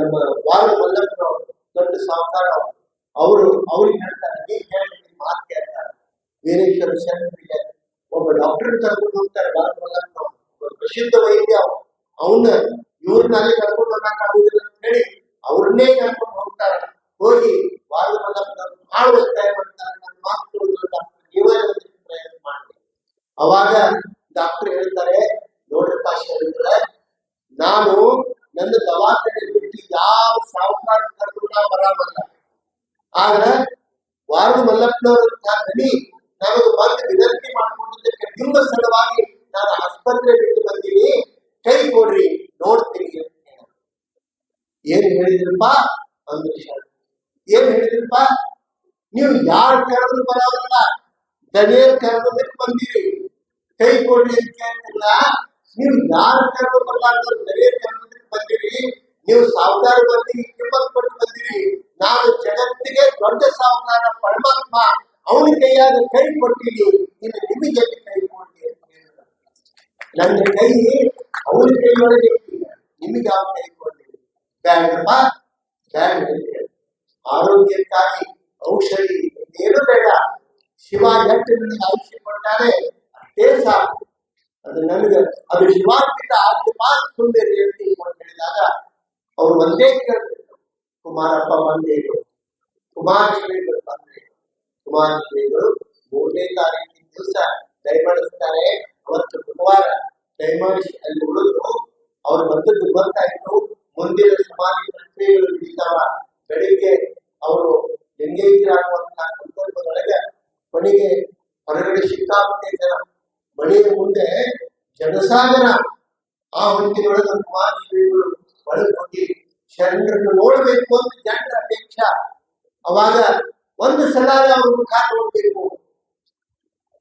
ನಮ್ಮ ವಾರು ದೊಡ್ಡ ಸಾಹುಕಾರ ಅವರು. ಅವ್ರಿಗೆ ಹೇಳ್ತಾರೆ ನೀವ್ ಹೇಳಿ ಮಾತು ಕೇಳ್ತಾರೆ. ವೀರೇಶ್ವರ ಶರಣರಿಗೆ ಒಬ್ಬ ಡಾಕ್ಟರ್ ಕರ್ಕೊಂಡು ಹೋಗ್ತಾರೆ ಬಾಲ ಮಲ್ಲಪ್ಪನವರು ಒಬ್ಬ ಪ್ರಸಿದ್ಧ ವೈದ್ಯ ಅವನ್ನ ಇವ್ರನ್ನಲ್ಲಿ ಕರ್ಕೊಂಡು ಬರಕ್ ಆಗುದಿಲ್ಲ ಅಂತ ಹೇಳಿ ಅವ್ರನ್ನೇ ಕರ್ಕೊಂಡು ಹೋಗ್ತಾರೆ. ಹೋಗಿ ವಾರು ಮಲ್ಲಪ್ಪನವರು ಭಾಳ ಒತ್ತಾಯ ಮಾಡ್ತಾರೆ. ನನ್ನ ಮಾತು ಡಾಕ್ಟರ್ ನೀವೇ ಪ್ರಯತ್ನ ಮಾಡಿ. ಅವಾಗ ಡಾಕ್ಟರ್ ಹೇಳ್ತಾರೆ, ನೋಡ್ರಪ್ಪ ಹೇಳಿದ್ರೆ ನಾನು ನನ್ನ ದವಾಖಾನೆ ಬಿಟ್ಟು ಯಾವ ಸಾವುಕಾರ ಬರಲ್ಲ ಆದ್ರೆ ವಾರದ ಮಲ್ಲಪ್ಪನವರು ನಾನು ಬಂದು ವಿನಂತಿ ಮಾಡಿಕೊಂಡಿದ್ದಕ್ಕೆ ನಿಮ್ಮ ಸಲುವಾಗಿ ನಾನು ಆಸ್ಪತ್ರೆ ಬಿಟ್ಟು ಬಂದೀನಿ. ಕೈ ಕೊಡ್ರಿ, ನೋಡ್ತೀನಿ. ಏನ್ ಹೇಳಿದ್ರಪ್ಪ? ಶರಣ. ಏನ್ ಹೇಳಿದ್ರಪ್ಪ? ನೀವು ಯಾರು ಕರೆದ್ರು ಬರೋದಲ್ಲ ದನಿಯರ್ ಕರೆದಕ್ಕೆ ಬಂದಿರಿ. ಕೈ ಕೊಡ್ರಿ ಅಂತ ಕೇಳ್ತಿಲ್ಲ ನೀವು ಯಾರು ಕರೆದು ಬರಲಾರ್ದ ದನಿಯರ್ ಕರೆದಕ್ಕೆ ಬಂದಿರಿ. ನೀವು ಸಾವುಕಾರ ಬಂದಿರಿ ಕಿಮ್ಮತ್ ಕೊಟ್ಟು ಬಂದಿರಿ. ನಾನು ಜಗತ್ತಿಗೆ ದೊಡ್ಡ ಸಾವುಕಾರ, ಪರಮಾತ್ಮ ಅವನ ಕೈಯಾಗ ಕೈ ಕೊಟ್ಟಿರಿ ನೀನು ನಿಮಗೆ ಕೈ ಕೊಡಿ ಅಂತ ಹೇಳಿದ ನನ್ನ ಕೈ ಅವನ ಕೈ ಒಳಗೆ ಇಟ್ಟಿಲ್ಲ ನಿಮಗೆ ಯಾವ ಕೈ ಕೊಡಿ ಬ್ಯಾಡಪ್ಪ, ಬ್ಯಾಡ ಆರೋಗ್ಯಕ್ಕಾಗಿ ಔಷಧಿ, ಏನು ಬೇಡ. ಶಿವ ಎಷ್ಟು ನನಗೆ ಔಷಧಿ ಕೊಟ್ಟಾರೆ ಅಷ್ಟೇ ಸಾಕು. ಅದು ನನಗೆ, ಅದು ಶಿವಾರ್ಪಿತ ಆತ್ಮ ಸುಂದರಿ ಅಂತ ಹೇಳಿದಾಗ ಅವ್ರು ಒಂದೇ ಕೇಳ್ತಿದ್ರು ಕುಮಾರಪ್ಪ ಮಂದಿರು ಕುಮಾರ್ ಶ್ರೀಗಳು ಬಂದ್ರೆ. ಕುಮಾರ ಶ್ರೀಗಳು ಮೂರನೇ ತಾರೀಕಿನ ದಿವಸ ದಯಮಾಡಿಸ್ತಾರೆ ಅವತ್ತು ಬುಧವಾರ ದಯಮಾಡಿಸಿ ಅಲ್ಲಿ ಉಳಿದು ಅವ್ರು ಬಂದದ್ದು ಗೊತ್ತಾಯ್ತು. ಮುಂದಿನ ಸಮಾಧಿ ಪ್ರಕ್ರಿಯೆಗಳು ನಡೀತಾವ. ಬೆಳಿಗ್ಗೆ ಅವರು ಲಿಂಗೈಕ್ಯರಾಗುವಂತಹ ಸಂದರ್ಭದೊಳಗೆ ಮಣಿಗೆ ಹೊರಗಡೆ ಸಿಕ್ಕಾಪಟ್ಟೆ ಜನ ಮನೆಯ ಮುಂದೆ ಜನಸಾಗರ ಆ ಹೊತ್ತಿನೊಳಗೆ ಕುಮಾರ್ ಶ್ರೀಗಳು ಶರಣರನ್ನು ನೋಡಬೇಕು ಅಂತ ಜನರ ಅಪೇಕ್ಷ. ಅವಾಗ ಒಂದು ಸಲ ಅವ್ರ ಮುಖ ನೋಡಬೇಕು.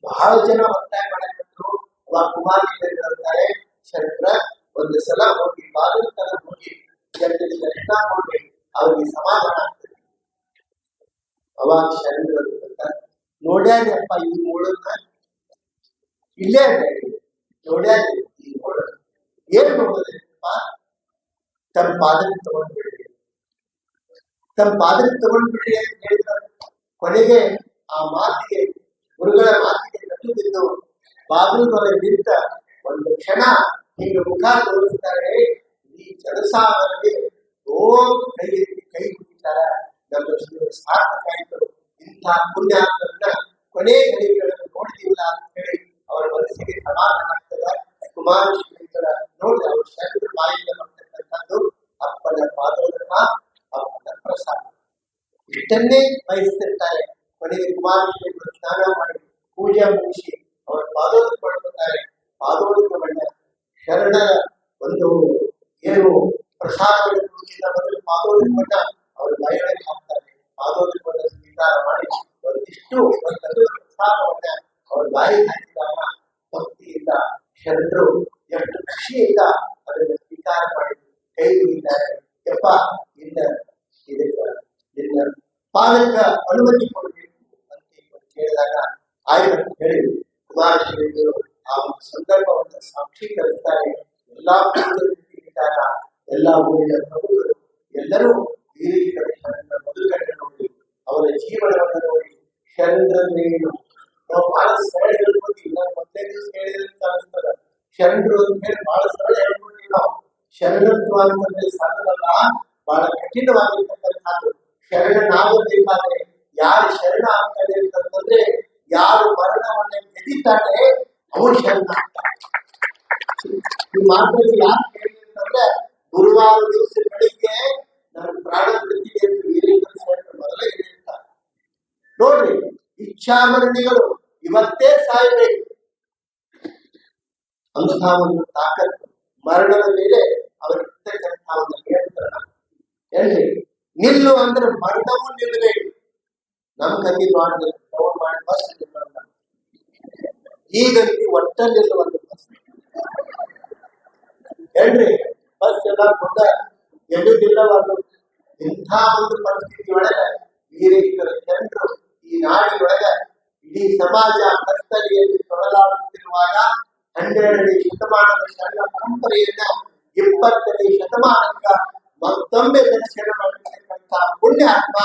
ಬಹಳ ಜನ ಒತ್ತಾಯ ಮಾಡಿದ್ರು. ಅವಾಗ ಕುಮಾರ್ ಹೇಳ್ತಾರೆ ಶರಣರ ಒಂದು ಸಲ ಹೋಗಿ ಬಾಗಿಲು ತರ ಹೋಗಿ ಜನರಿಗೆ ದರ್ಶನ ಅವ್ರಿಗೆ ಸಮಾಧಾನ ಆಗ್ತದೆ. ಅವಾಗ ಶರಣರು ಅಂತಾರೆ ನೋಡ್ಯಾರಪ್ಪ ಈ ಮೂಳನ್ನ ಇಲ್ಲೇ ಇದೆ ನೋಡ್ಯಾರ ಈ ಮೂಳ ಏನ್ ನೋಡೋದಪ್ಪ ತಮ್ಮ ಪಾದಕ್ಕೆ ತಗೊಂಡ್ಬಿಡ್ರಿ ತಮ್ಮ ಪಾದಕ್ಕೆ ತಗೊಂಡ್ಬಿಡ್ರಿ ಅಂತ ಹೇಳಿದ್ರು ಕೊನೆಗೆ ಆ ಮಾತಿಗೆ, ಗುರುಗಳ ಮಾತಿಗೆ ಕಟ್ಟು ಬಿದ್ದು ತೊಲೆ ನಿಂತ ಒಂದು ಕ್ಷಣ ಹಿಂಗೆ ಮುಖ ತೋರಿಸ್ತಾರೆ. ಈ ಜನಸಾಗರಕ್ಕೆ ಓ ಕೈ ಕೈ ಕುಟ್ಟಿದ್ದಾರೆ ನಮ್ಮ ಸಾರ್ಥಕ ಆಯಿತು. ಇಂಥ ಪುಣ್ಯಾತ್ಮರನ್ನ ಕೊನೆ ಗಳಿಗೆಗಳನ್ನು ನೋಡಿದಿಲ್ಲ ಅಂತ ಹೇಳಿ ಅವರ ಮನಸ್ಸಿಗೆ ಸಮಾಧಾನ ಆಗ್ತದೆ. ಕುಮಾರ ಶ್ರೀಗಳ ನೋಡಿ ಅವರು ಶರಣರ ಬಾಯಿಂದ ಬರ್ತಕ್ಕಂಥದ್ದು ಅಪ್ಪನ ಪಾದೋದಕ ಅಪ್ಪನ ಪ್ರಸಾದ ಇಷ್ಟನ್ನೇ ಬಯಸ್ತಿರ್ತಾರೆ ಕೊನೆಗೆ ಕುಮಾರ ಶ್ರೀಗಳು ಸ್ನಾನ ಮಾಡಿ ಪೂಜೆ ಮುಗಿಸಿ ಅವರ ಪಾದೋದ ಪಡ್ಕೊತಾರೆ ಪಾದೋದಕ ಬಣ್ಣ ಶರಣರ ಒಂದು ಏನು ಪ್ರಸಾದಗಳು ಮುಗಿದ ಮೊದಲು ಪಾದೋದಕ ಬಣ್ಣ ಅವರು ಬಯಲಿಗೆ ಹಾಕ್ತಾರೆ ಪಾದೋದ ಬಣ್ಣ ಸ್ವೀಕಾರ ಮಾಡಿ ಒಂದಿಷ್ಟು ಒಂದು ಪ್ರಸಾದವನ್ನ ಅವ್ರ ಬಾಯಿ ಹಾಕಿದಾಗ ಭಕ್ತಿಯಿಂದ, ಶರಣರು ಎಷ್ಟು ಖುಷಿಯಿಂದ ಅದನ್ನು ಸ್ವೀಕಾರ ಮಾಡಿ ಕೈ ಮುಗಿದ್ದಾರೆ. ಇನ್ನ ಇದಕ್ಕೆ ನಿನ್ನ ಪಾದಕ ಅನುಮತಿ ಕೊಡಬೇಕು ಅಂತ ಕೇಳಿದಾಗ ಆಯ್ತು ಹೇಳಿ ಕುಮಾರಶ್ರೀಗಳು ಆ ಒಂದು ಸಂದರ್ಭವನ್ನು ಸಾಕ್ಷೀಕರಿಸ್ತಾರೆ. ಎಲ್ಲಾ ಪೂಜೆಗಿದ್ದಾಗ ಎಲ್ಲಾ ಊರಿನ ಪ್ರಭುಗಳು ಎಲ್ಲರೂ ಬದುಕನ್ನು ನೋಡಿ, ಅವರ ಜೀವನವನ್ನು ನೋಡಿ ಶರಣರನ್ನೇನು ನಾವು ಬಹಳ ಸರಳ ಹೇಳ್ಕೊತೀವಿ ನಾನು ಮೊದಲೇ ದಿವಸ ಹೇಳಿದಂತ ಅನಿಸ್ತದ. ಶರಣರು ಹೇಳಿ ಬಹಳ ಸರಳ ಹೇಳ್ಕೊತೀವಿ ನಾವು ಶರಣತ್ವ ಅಂತಂದ್ರೆ ಸರಳಲ್ಲ ಬಹಳ ಕಠಿಣವಾಗಿರ್ತಕ್ಕಂಥದ್ದು. ಶರಣನಾಗಬೇಕಾದ್ರೆ ಯಾರು ಶರಣ ಆಗ್ತಾನೆ ಅಂತಂದ್ರೆ, ಯಾರು ಮರಣವನ್ನ ಗೆದಿದ್ದಾನೆ ಅವನು ಶರಣ ಆಗ್ತಾನೆ ಈ ಯಾರು ಕೇಳಿ ಅಂತಂದ್ರೆ, ಗುರುವಾರ ದಿವಸ ಬೆಳಿಗ್ಗೆ ನನ್ನ ಪ್ರಾಣ ಬಿಟ್ಟಿದೆ ಅಂತ ವೀರೇಂದ್ರ ಮೊದಲೇ ಹೇಳಿರ್ತಾರೆ. ನೋಡ್ರಿ, ಇಚ್ಛಾಮರಣಿಗಳು ಇವತ್ತೇ ಸಾಯಬೇಕು. ಅಂತಹ ಒಂದು ತಾಕತ್ತು ಮರಣದ ಮೇಲೆ ಅವರಿರ್ತಕ್ಕಂತಹ ಒಂದು ನಿಯಂತ್ರಣ ಏನ್ರಿ ನಿಲ್ಲು ಅಂದ್ರೆ ಮರಣವೂ ನಿಲ್ಲಬೇಕು ನಮ್ ಗತಿ ಮಾಡಬೇಕು ತಗೊಂಡ್ ಮಾಡಿ ಬಸ್ ನಿಲ್ಲಲ್ಲ ಈಗಂತೂ ಒಟ್ಟ ನಿಲ್ಲುವಂತ ಬಸ್. ಹೇಳ್ರಿ, ಬಸ್ ಎಲ್ಲ ಕೊಟ್ಟ ಎದುದಿಲ್ಲವಾದ ಇಂಥ ಒಂದು ಪರಿಸ್ಥಿತಿ ಈ ವೀರೇಶ್ವರ ಜನರು ಈ ನಾಡಿನೊಳಗೆ ಇಡೀ ಸಮಾಜ ಕತ್ತಲೆಯಲ್ಲಿ ತೊಡಲಾಡುತ್ತಿರುವಾಗ ಹನ್ನೆರಡನೇ ಶತಮಾನದ ಶರಣ ಪರಂಪರೆಯನ್ನ ಇಪ್ಪತ್ತನೇ ಶತಮಾನಕ್ಕ ಮತ್ತೊಮ್ಮೆ ದರ್ಶನ ಮಾಡಿರ್ತಕ್ಕಂಥ ಪುಣ್ಯ ಆತ್ಮ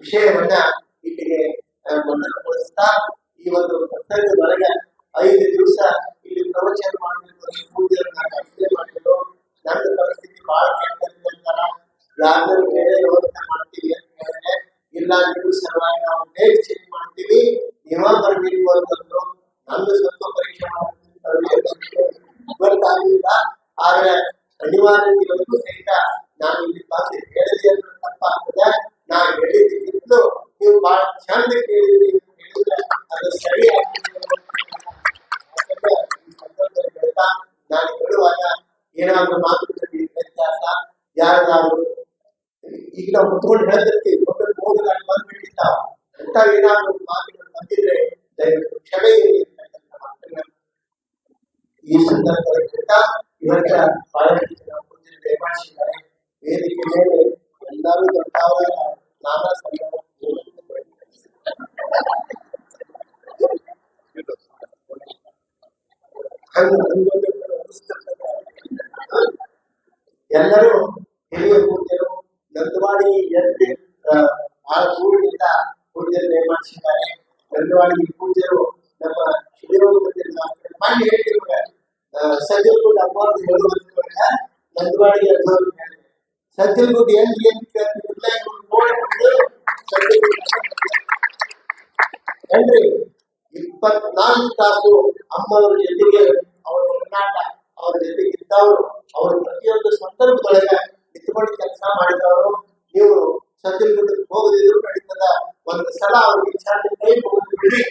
ವಿಷಯವನ್ನ ಇಲ್ಲಿಗೆ ಮೊದಲುಗೊಳಿಸ್ತಾ ಈ ಒಂದು ಒಳಗೆ ಐದು ದಿವಸ ಇಲ್ಲಿ ಪ್ರವಚನ ಮಾಡಬೇಕು ಮಾಡಿದ್ರು. ನನ್ನ ಪರಿಸ್ಥಿತಿ ಬಹಳ ಕೆಟ್ಟಿರ್ತಾರ ಯಾರು ಬೇರೆ ವ್ಯವಸ್ಥೆ ಮಾಡ್ತೀವಿ ಅಂತ ಹೇಳಿದ್ರೆ, ಇಲ್ಲ, ನೀವು ಸಲುವಾಗಿ ನಾವು ಆದ್ರೆ ಅನಿವಾರ್ಯ ಇವತ್ತು ಸಹಿತ ನಾನು ಇಲ್ಲಿ ಬಂದು ಹೇಳಿದೆ ಅಂದ್ರೆ ತಪ್ಪಾಗ್ತದೆ ನಾನು ಹೇಳಿದ್ದಕ್ಕಿಂತಲೂ ನೀವು ಬಹಳ ಚಂದ ಕೇಳಿದ್ರಿ ಅಂತ ಹೇಳಿದ್ರೆ ಅದು ಸರಿಯಾಗಿ ಹೇಳ್ತಾ ನಾನು ಹೇಳುವಾಗ ಏನಾದ್ರು ಮಾತುಕತೆ ವ್ಯತ್ಯಾಸ ಯಾರಾದ್ರು ಈಗ ನಾವು ಕುತ್ಕೊಂಡು ಹೇಳ್ತಿರ್ತೀವಿ ಒಬ್ಬರು ಹೋಗದಾಗ ಬಂದ್ಬಿಟ್ಟಿರ್ತಾವ ಅಂತ ಏನಾದ್ರು ಮಾತುಗಳು ಬಂದಿದ್ರೆ ದಯವಿಟ್ಟು ಕ್ಷಮೆ ಇರಲಿ ಅಂತಕ್ಕಂಥ ಮಾತನ್ನ ಈ ಸಂದರ್ಭದಲ್ಲಿ ಹೇಳ್ತಾ ಇವತ್ತ ಬಹಳಷ್ಟು ಜನ ಪೂಜೆ ದಯಮಾಡಿಸಿದ್ದಾರೆ ವೇದಿಕೆ ಮೇಲೆ ಎಲ್ಲರೂ ನಾನಾ ಹಂಗ ಎಲ್ಲರೂ ಹಿರಿಯ ಪೂಜ್ಯರು ನಂದವಾಡಿ ಎಲ್ಲಿ ಬಹಳ ದೂರದಿಂದ ಪೂಜ್ಯರು ನೇಮಿಸಿದ್ದಾರೆ ನಂದವಾಡಿ ಪೂಜ್ಯರು ನಮ್ಮ ಶಿವಯೋಗ ಮಾಡಿ ಹೇಳ್ತಿರುವಾಗ ಸಜ್ಜಲ್ಗುಡ್ ಅಮ್ಮವ್ರದ್ದು ಹೇಳುವಂತ ನಂದವಾಡಿ ಅಮ್ಮವ್ರು ಸಜ್ಜಲ್ಗುಡ್ ಏನ್ ಏನ್ ಕೇಳ್ತಿದ್ರಲ್ಲ ಇಪ್ಪತ್ನಾಲ್ಕು ತಾಸು ಅಮ್ಮವ್ರ ಜೊತೆಗೆ ಅವರ ಒಡನಾಟ ಅವ್ರ ಜೊತೆಗೆ ಇದ್ದವರು, ಅವ್ರ ಪ್ರತಿಯೊಂದು ಸಂದರ್ಭದೊಳಗೆ ನಿಂತ್ಕೊಂಡು ಕೆಲಸ ಮಾಡಿದವರು, ನೀವು ಸದ್ಯಗುಡ್ಡಕ್ಕೆ ಹೋಗದಿದ್ರು ನಡೀತದ. ಒಂದು ಸಲ ಅವ್ರಿಗೆ ವಿಚಾರ ಕೈ ಹೋಗಿ ಬಿಡಿ